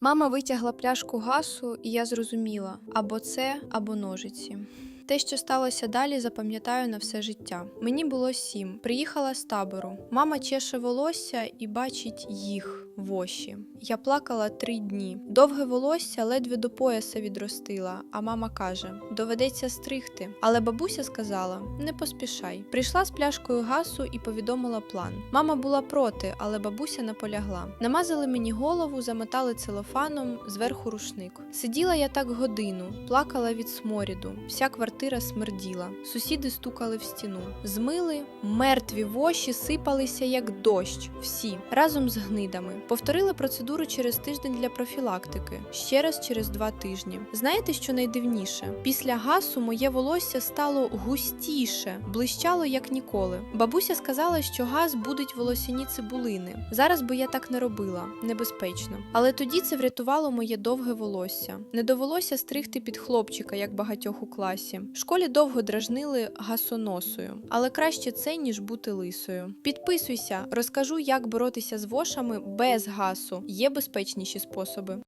Мама витягла пляшку гасу, і я зрозуміла або це, або ножиці. Те, що сталося далі, запам'ятаю на все життя. Мені було сім. Приїхала з табору. Мама чеше волосся і бачить їх воші. Я плакала три дні. Довге волосся ледве до пояса відростила, а мама каже: доведеться стригти. Але бабуся сказала: не поспішай. Прийшла з пляшкою гасу і повідомила план. Мама була проти, але бабуся наполягла. Намазали мені голову, замотали целофаном, зверху рушник. Сиділа я так годину, плакала від сморіду. Вся квартира смерділа. Сусіди стукали в стіну. Змили, мертві воші сипалися як дощ. Всі разом з гнидами. Повторили процедуру через тиждень для профілактики, ще раз через два тижні. Знаєте, що найдивніше? Після гасу моє волосся стало густіше, блищало як ніколи. Бабуся сказала, що газ будуть волосяні цибулини. Зараз би я так не робила, небезпечно. Але тоді це врятувало моє довге волосся. Не довелося стригти під хлопчика, як багатьох у класі. Школі довго дражнили гасоносою, але краще це, ніж бути лисою. Підписуйся, розкажу, як боротися з вошами без гасу. Є безпечніші способи.